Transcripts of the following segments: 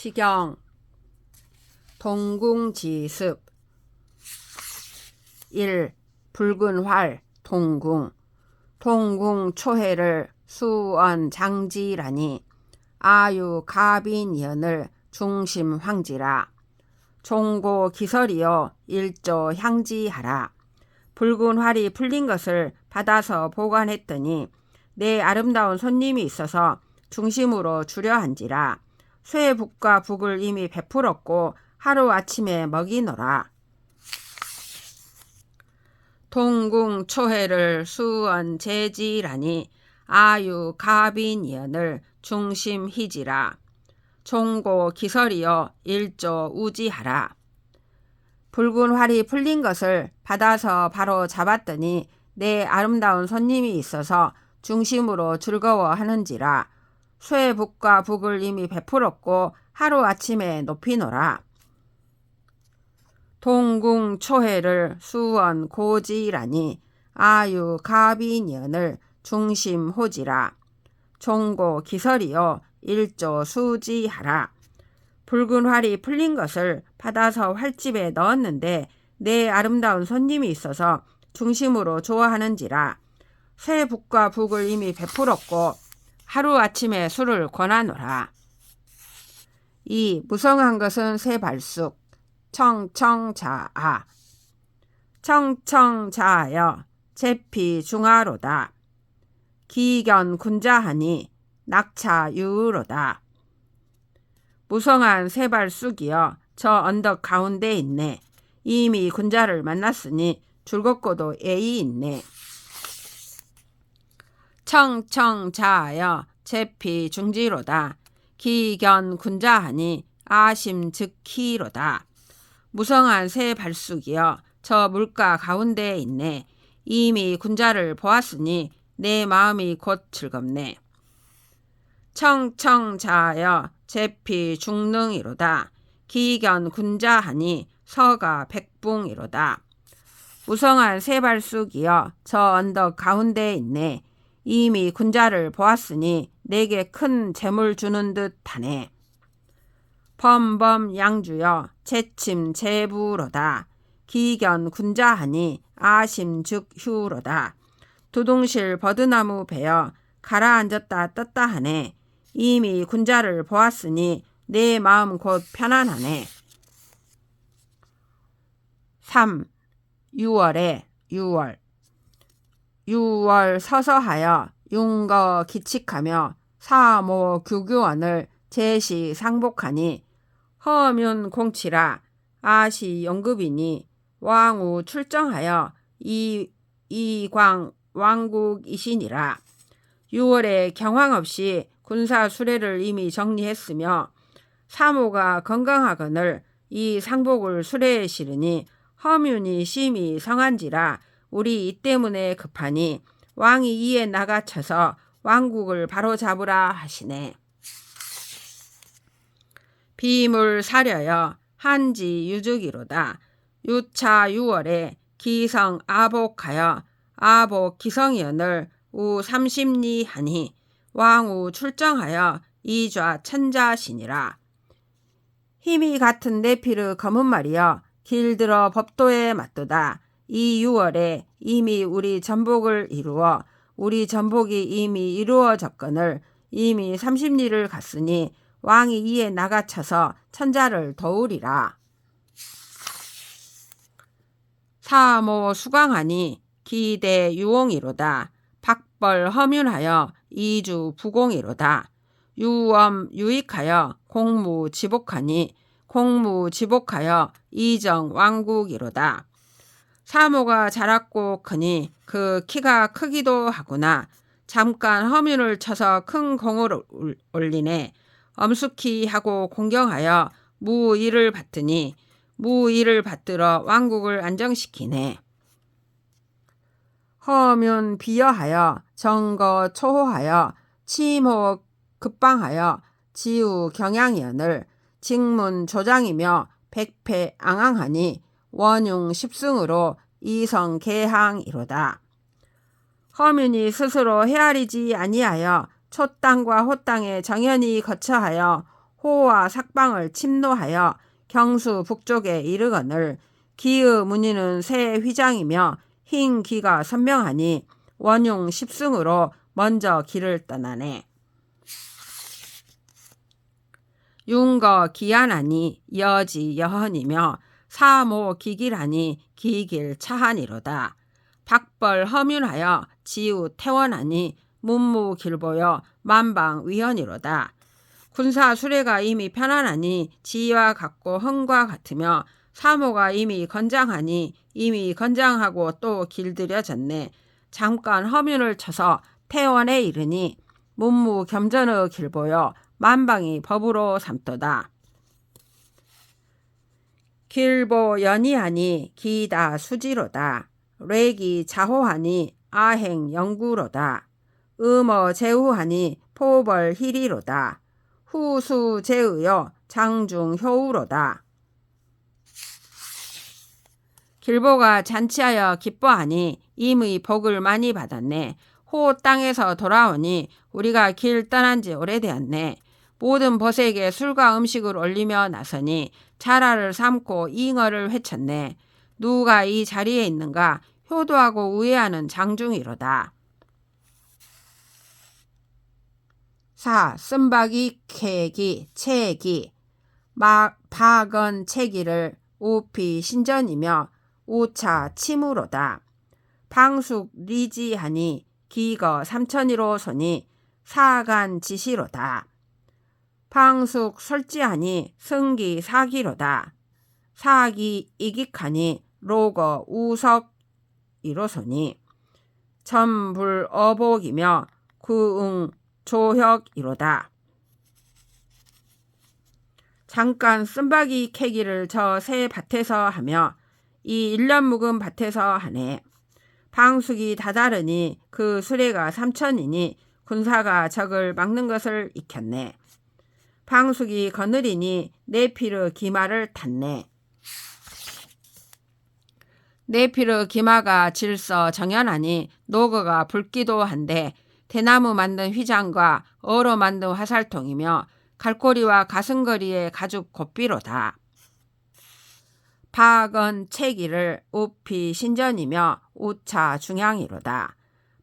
시경 동궁지습. 1. 붉은 활 동궁. 동궁 초해를 수원 장지라니. 아유 가빈연을 중심 황지라. 종고 기설이여 일조 향지하라. 붉은 활이 풀린 것을 받아서 보관했더니 내 아름다운 손님이 있어서 중심으로 주려 한지라 쇠 북과 북을 이미 베풀었고 하루 아침에 먹이노라. 동궁 초해를 수원 제지라니 아유 가빈연을 중심 희지라. 종고 기설이여 일조 우지하라. 붉은 활이 풀린 것을 받아서 바로 잡았더니 내 아름다운 손님이 있어서 중심으로 즐거워하는지라 쇠 북과 북을 이미 베풀었고 하루 아침에 높이노라. 동궁 초해를 수원 고지라니 아유 가비년을 중심 호지라. 종고 기설이요 일조 수지하라. 붉은 활이 풀린 것을 받아서 활집에 넣었는데 내 아름다운 손님이 있어서 중심으로 좋아하는지라. 새 북과 북을 이미 베풀었고 하루아침에 술을 권하노라. 이 무성한 것은 새 발숙 청청자아 청청자여 제피 중하로다. 기견 군자하니 낙차 유로다. 무성한 세발쑥이여 저 언덕 가운데 있네. 이미 군자를 만났으니 즐겁고도 애이 있네. 청청자하여 제피 중지로다. 기견 군자하니 아심 즉키로다. 무성한 새 발쑥이여 저 물가 가운데에 있네. 이미 군자를 보았으니 내 마음이 곧 즐겁네. 청청자하여 제피 중능이로다. 기견 군자하니 서가 백붕이로다. 무성한 새 발쑥이여 저 언덕 가운데에 있네. 이미 군자를 보았으니 내게 큰 재물 주는 듯하네. 범범 양주여 재침 제부로다. 기견 군자하니 아심 즉 휴로다. 두둥실 버드나무 베어 가라앉았다 떴다 하네. 이미 군자를 보았으니 내 마음 곧 편안하네. 3. 6월에 6월 6월 서서하여 윤거 기칙하며 사모 규교원을 제시 상복하니 허면 공치라 아시 영급이니 왕후 출정하여 이 이광 왕국이시니라. 6월에 경황 없이 군사 수레를 이미 정리했으며 사모가 건강하거늘 이 상복을 수레에 실으니 허문이 심히 성한지라 우리 이 때문에 급하니 왕이 이에 나가쳐서 왕국을 바로 잡으라 하시네. 비물 사려여 한지 유주기로다. 유차 6월에 기성 아복하여 아복 기성연을 우 삼십리 하니 왕우 출정하여 이좌 천자시니라. 힘이 같은 내피르 검은 말이여 길들어 법도에 맞도다. 이 6월에 이미 우리 전복을 이루어 우리 전복이 이미 이루어졌거늘 이미 30리를 갔으니 왕이 이에 나가쳐서 천자를 도우리라. 사모 수강하니 기대 유옹이로다. 박벌 허문하여 이주 부공이로다. 유엄 유익하여 공무 지복하니 공무 지복하여 이정 왕국이로다. 사모가 자랐고 크니 그 키가 크기도 하구나. 잠깐 허문을 쳐서 큰 공을 올리네. 엄숙히 하고 공경하여 무의를 받더니 무의를 받들어 왕국을 안정시키네. 허면 비여하여 정거 초호하여 치모 급방하여 지우 경양연을 직문 조장이며 백패 앙앙하니 원융 십승으로 이성 개항이로다. 허민이 스스로 헤아리지 아니하여 촛땅과 호땅에 정연히 거처하여 호와 삭방을 침노하여 경수 북쪽에 이르거늘 기의 무늬는 새 휘장이며 흰 기가 선명하니 원흉 십승으로 먼저 길을 떠나네. 윤거 기한하니 여지 여헌이며 사모 기길하니 기길 차하니로다. 박벌 허문하여 지우 태원하니 문무 길보여 만방 위헌이로다. 군사 수레가 이미 편안하니 지와 같고 흥과 같으며 사모가 이미 건장하니 이미 건장하고 또 길들여졌네. 잠깐 허문을 쳐서 태원에 이르니 문무 겸전의 길보여 만방이 법으로 삼도다. 길보 연이하니 기다 수지로다. 래기 자호하니 아행 영구로다. 음어 제후하니 포벌 희리로다. 후수 제의여 장중 효우로다. 길보가 잔치하여 기뻐하니 임의 복을 많이 받았네. 호 땅에서 돌아오니 우리가 길 떠난 지 오래되었네. 모든 벗에게 술과 음식을 올리며 나서니 자라를 삼고 잉어를 회쳤네. 누가 이 자리에 있는가 효도하고 우애하는 장중이로다. 4. 쓴박이 캐기 채기 마, 박은 채기를 우피 신전이며 우차 침으로다. 방숙 리지하니 기거 삼천이로 소니 사간 지시로다. 방숙 설지하니 승기 사기로다. 사기 이익하니 로거 우석 이로소니 천불 어복이며 구응 조혁이로다. 잠깐 쓴박이 캐기를 저 새 밭에서 하며 이 일년 묵은 밭에서 하네. 방숙이 다다르니 그 수레가 삼천이니 군사가 적을 막는 것을 익혔네. 방숙이 거느리니 네피르 기마를 탔네. 네피르 기마가 질서 정연하니 노거가 붉기도 한데 대나무 만든 휘장과 어로 만든 화살통이며 갈고리와 가슴거리의 가죽 곱비로다. 박은 채기를 우피 신전이며 우차 중향이로다.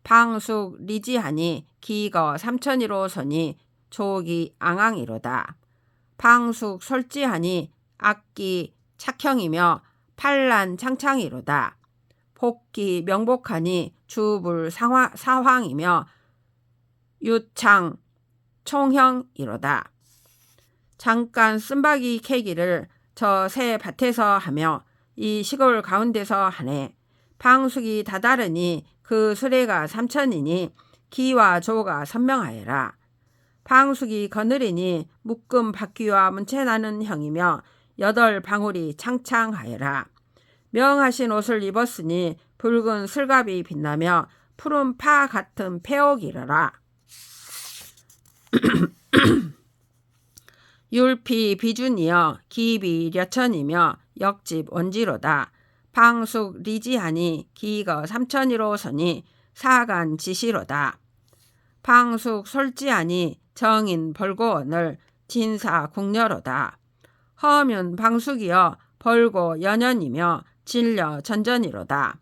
방숙 리지하니 기거 삼천이로 서니 조기 앙앙이로다. 방숙 솔지하니 악기 착형이며 팔란 창창이로다. 복기 명복하니 주불 상화, 사황이며 유창 총형이로다. 잠깐 쓴박이 캐기를 저 새 밭에서 하며 이 시골 가운데서 하네. 방숙이 다다르니 그 수레가 삼천이니 기와 조가 선명하여라. 방숙이 거느리니 묶음 바퀴와 문채 나는 형이며 여덟 방울이 창창하여라. 명하신 옷을 입었으니 붉은 슬갑이 빛나며 푸른 파 같은 폐옥이라라. 율피 비준이여 기비 려천이며 역집 원지로다. 방숙 리지하니 기거 삼천이로 서니 사간 지시로다. 방숙 솔지하니 정인 벌고원을 진사 국녀로다. 허면 방숙이여 벌고 연연이며 진려 전전이로다.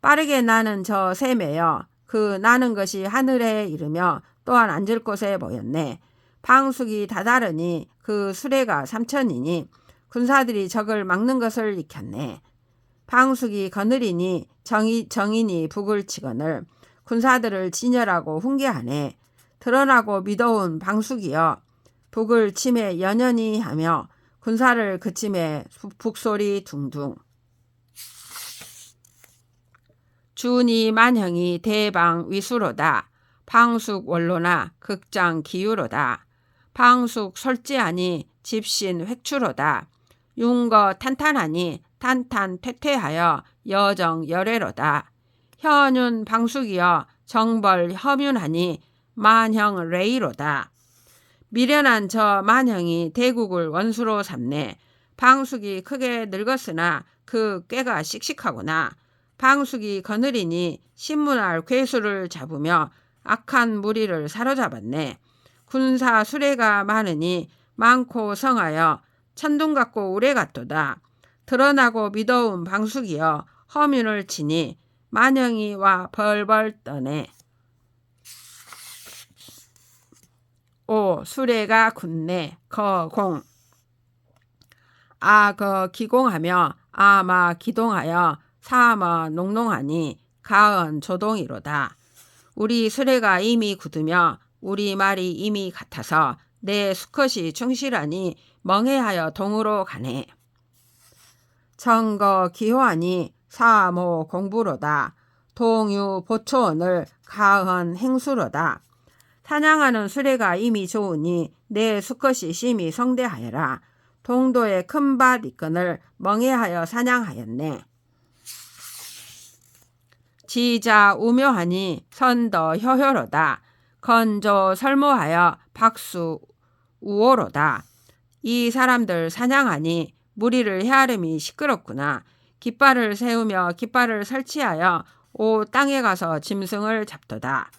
빠르게 나는 저 샘에여 그 나는 것이 하늘에 이르며 또한 앉을 곳에 모였네. 방숙이 다다르니 그 수레가 삼천이니 군사들이 적을 막는 것을 익혔네. 방숙이 거느리니 정이, 정인이 북을 치거늘 군사들을 진열하고 훈계하네. 드러나고 미더운 방숙이여 북을 침에 연연히 하며 군사를 그침에 북소리 둥둥. 준이 만형이 대방 위수로다. 방숙 원로나 극장 기유로다. 방숙 솔지하니 집신 획추로다. 윤거 탄탄하니 탄탄 퇴퇴하여 여정 열애로다. 현윤 방숙이여 정벌 허문하니 만형 레이로다. 미련한 저 만형이 대국을 원수로 삼네. 방숙이 크게 늙었으나 그 꾀가 씩씩하구나. 방숙이 거느리니 신문할 괴수를 잡으며 악한 무리를 사로잡았네. 군사 수레가 많으니 많고 성하여 천둥 같고 우레 같도다. 드러나고 미더운 방숙이여 허민을 치니 만영이 와 벌벌 떠네. 오 수레가 굳네 거공 아거 기공하며 아마 기동하여 사마 농농하니 가은 조동이로다. 우리 수레가 이미 굳으며 우리 말이 이미 같아서 내 수컷이 충실하니 멍해하여 동으로 가네. 정거 기호하니 사모 공부로다. 동유 보초원을 가은 행수로다. 사냥하는 수레가 이미 좋으니 내 수컷이 심히 성대하여라. 동도의 큰 밭 이끈을 멍해하여 사냥하였네. 지자 우묘하니 선더 효효로다. 건조 설모하여 박수 우호로다. 이 사람들 사냥하니 무리를 헤아름이 시끄럽구나. 깃발을 세우며 깃발을 설치하여 오 땅에 가서 짐승을 잡도다.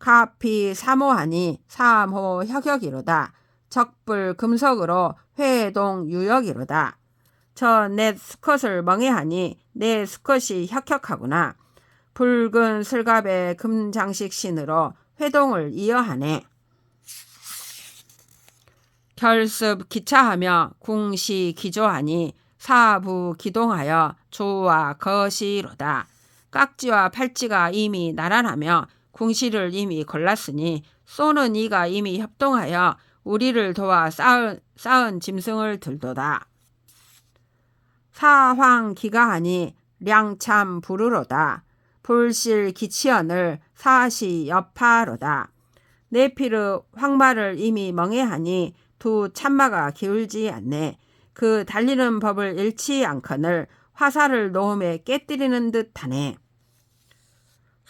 가피 사모하니 사모 혁혁이로다. 적불 금석으로 회동 유역이로다. 저 내 수컷을 멍해하니 내 수컷이 혁혁하구나. 붉은 슬갑의 금장식 신으로 회동을 이어하네. 결습 기차하며 궁시 기조하니 사부 기동하여 조와 거시로다. 깍지와 팔찌가 이미 나란하며 궁시를 이미 걸랐으니 쏘는 이가 이미 협동하여 우리를 도와 쌓은, 쌓은 짐승을 들도다. 사황 기가하니 량참 부르로다. 불실 기치언을 사시 여파로다. 네피르 황마를 이미 멍해하니 두 참마가 기울지 않네. 그 달리는 법을 잃지 않거늘 화살을 놓음에 깨뜨리는 듯하네.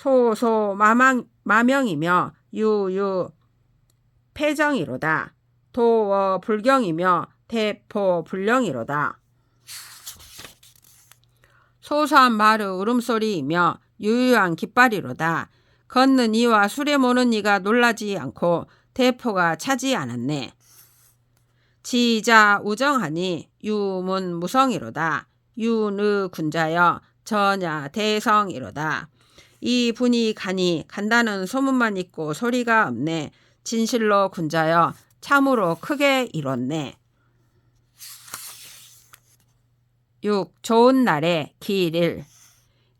소소 마망, 마명이며 유유 패정이로다. 도어 불경이며 대포 불령이로다. 소소한 말의 울음소리이며 유유한 깃발이로다. 걷는 이와 술에 모는 이가 놀라지 않고 대포가 차지 않았네. 지자 우정하니 유문 무성이로다. 유느 군자여 전야 대성이로다. 이 분이 가니 간다는 소문만 있고 소리가 없네. 진실로 군자여 참으로 크게 이뤘네. 6. 좋은 날에 기일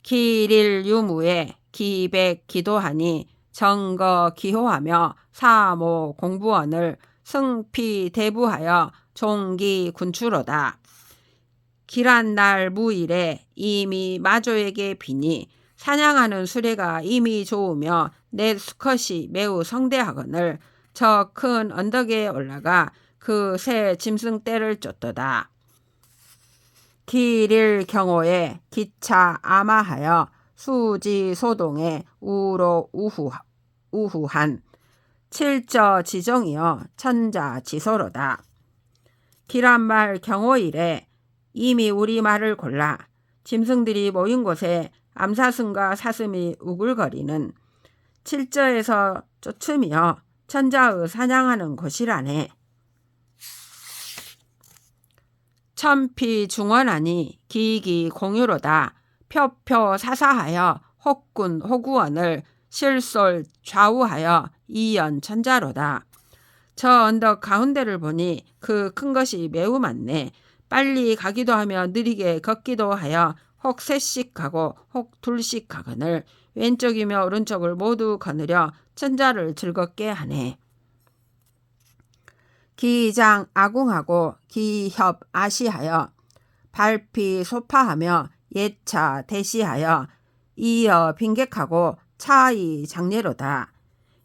기일 유무에 기백 기도하니 정거 기호하며 사모 공부원을 승피 대부하여 종기 군추로다. 길한 날 무일에 이미 마조에게 비니 사냥하는 수레가 이미 좋으며 내 수컷이 매우 성대하거늘 저 큰 언덕에 올라가 그 새 짐승 떼를 쫓도다. 길일 경호에 기차 아마하여 수지 소동에 우로 우후 우후한 칠저 지정이여 천자 지소로다. 길한 말 경호일에 이미 우리 말을 골라 짐승들이 모인 곳에 암사슴과 사슴이 우글거리는 칠저에서 쫓으며 천자의 사냥하는 곳이라네. 천피 중원하니 기기 공유로다. 표표 사사하여 혹군 호구원을 실솔 좌우하여 이연 천자로다. 저 언덕 가운데를 보니 그 큰 것이 매우 많네. 빨리 가기도 하며 느리게 걷기도 하여 혹 셋씩 가고 혹 둘씩 가거늘 왼쪽이며 오른쪽을 모두 거느려 천자를 즐겁게 하네. 기장 아궁하고 기협 아시하여 발피 소파하며 예차 대시하여 이어 빈객하고 차이 장례로다.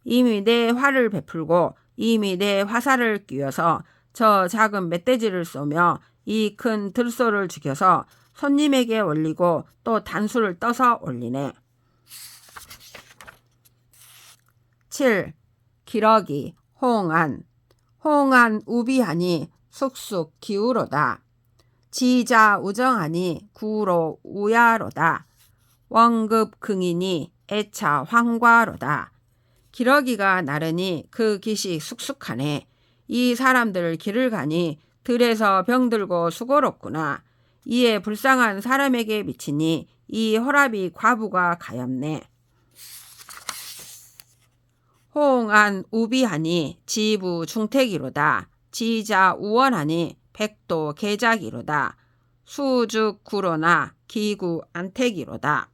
이미 내 화를 베풀고 이미 내 화살을 끼워서 저 작은 멧돼지를 쏘며 이 큰 들소를 죽여서 손님에게 올리고 또 단수를 떠서 올리네. 7. 기러기, 홍안, 홍안 우비하니 숙숙 기우로다. 지자 우정하니 구로 우야로다. 원급 긍이니 애차 황과로다. 기러기가 나르니 그 깃이 쑥쑥하네. 이 사람들 길을 가니 들에서 병들고 수고롭구나. 이에 불쌍한 사람에게 미치니 이 혈압이 과부가 가엾네. 호응한 우비하니 지부 중택이로다. 지자 우원하니 백도 계작이로다. 수죽 구로나 기구 안택이로다.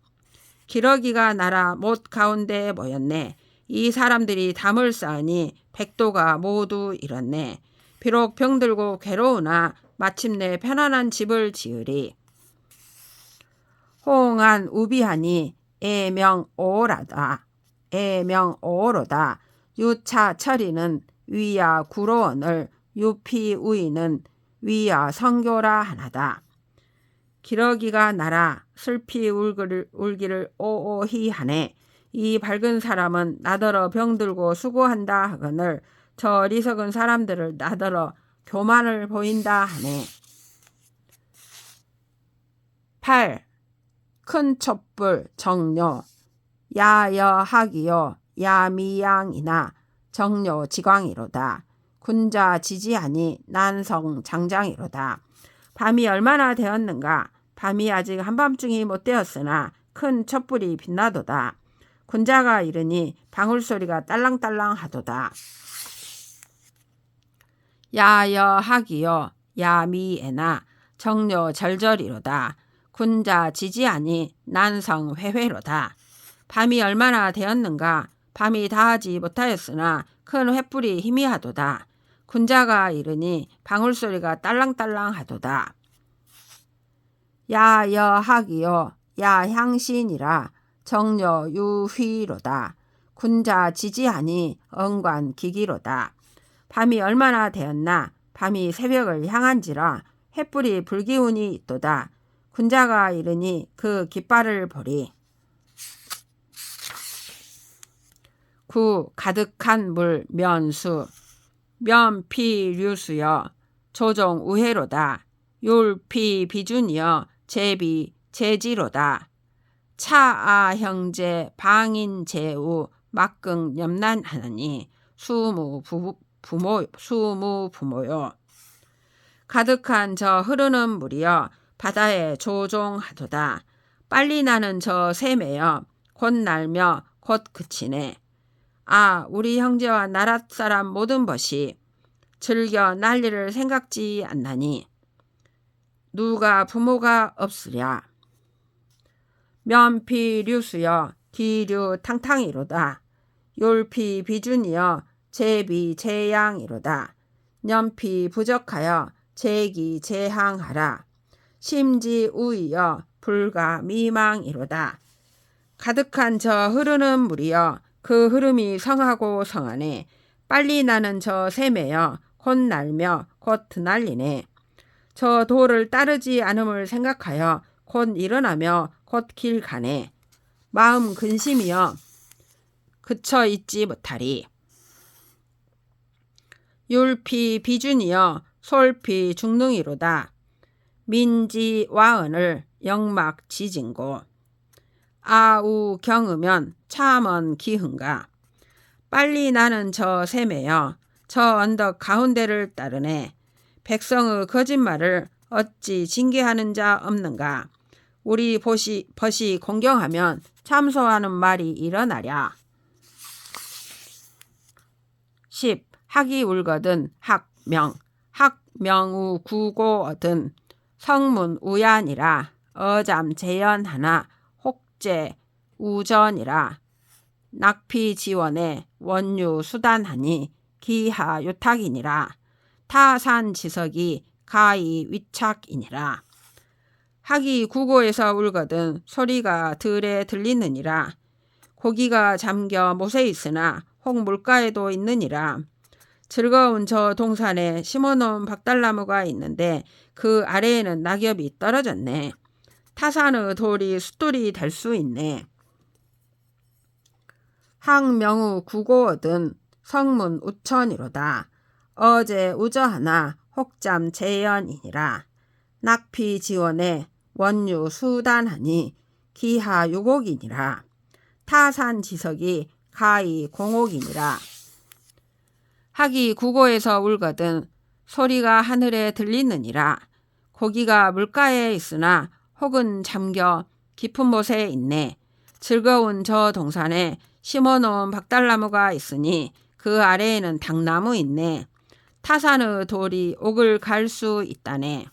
기러기가 나라 못 가운데 모였네. 이 사람들이 담을 쌓으니 백도가 모두 잃었네. 비록 병들고 괴로우나 마침내 편안한 집을 지으리. 호응한 우비하니 애명오라다. 애명오로다. 유차 처리는 위야 구로원을 유피 우이는 위야 성교라 하나다. 기러기가 날아 슬피 울기를, 울기를 오오히 하네. 이 밝은 사람은 나더러 병들고 수고한다 하거늘 저 어리석은 사람들을 나더러 교만을 보인다 하네. 8. 큰 촛불 정료 야여하기요 야미양이나 정료 지광이로다. 군자 지지하니 난성 장장이로다. 밤이 얼마나 되었는가? 밤이 아직 한밤중이 못 되었으나 큰 촛불이 빛나도다. 군자가 이르니 방울소리가 딸랑딸랑 하도다. 야여하기요 야미에나 정려 절절이로다. 군자 지지하니 난성 회회로다. 밤이 얼마나 되었는가? 밤이 다하지 못하였으나 큰 횃불이 희미하도다. 군자가 이르니 방울소리가 딸랑딸랑 하도다. 야여하기요 야향신이라 정려 유휘로다. 군자 지지하니 언관 기기로다. 밤이 얼마나 되었나 밤이 새벽을 향한지라 횃불이 불기운이 있도다. 군자가 이르니 그 깃발을 보리. 구 가득한 물 면수 면피류수여 조종 우회로다. 율피 비준이여 제비 제지로다. 차아 형제 방인 제우 막긍 염난하느니 수무 부, 부 모 수무 부모요. 가득한 저 흐르는 물이여 바다에 조종하도다. 빨리 나는 저 샘에여 곧 날며 곧 그치네. 아 우리 형제와 나라 사람 모든 것이 즐겨 난리를 생각지 않나니 누가 부모가 없으랴. 면피류수여 기류 탕탕이로다. 율피 비준이여 제비 제양이로다. 년피 부적하여 제기 제항하라. 심지 우이여 불가 미망이로다. 가득한 저 흐르는 물이여 그 흐름이 성하고 성하네. 빨리 나는 저 샘에여 곧 날며 곧 드날리네. 저 도를 따르지 않음을 생각하여 곧 일어나며 곧 길 가네. 마음 근심이여 그쳐 있지 못하리. 율피 비준이여 솔피 중능이로다. 민지 와은을 영막 지진고. 아우 경으면 참언 기흥가. 빨리 나는 저 샘에여 저 언덕 가운데를 따르네. 백성의 거짓말을 어찌 징계하는 자 없는가? 우리 보시, 벗이 공경하면 참소하는 말이 일어나랴. 10. 학이 울거든 학명 학명우 구고 얻은 성문 우ян이라 어잠 재연하나 혹제 우전이라. 낙피 지원에 원유 수단하니 기하 요탁이니라. 타산 지석이 가히 위착이니라. 학이 구고에서 울거든 소리가 들에 들리느니라. 고기가 잠겨 못에 있으나 혹 물가에도 있느니라 즐거운 저 동산에 심어놓은 박달나무가 있는데 그 아래에는 낙엽이 떨어졌네. 타산의 돌이 숫돌이 될 수 있네. 항명우 구고어든 성문 우천이로다. 어제 우저하나 혹잠 재연이니라. 낙피 지원에 원유 수단하니 기하 유곡이니라. 타산 지석이 가히 공옥이니라. 학이 국어에서 울거든 소리가 하늘에 들리느니라. 고기가 물가에 있으나 혹은 잠겨 깊은 곳에 있네. 즐거운 저 동산에 심어놓은 박달나무가 있으니 그 아래에는 당나무 있네. 타산의 돌이 옥을 갈 수 있다네.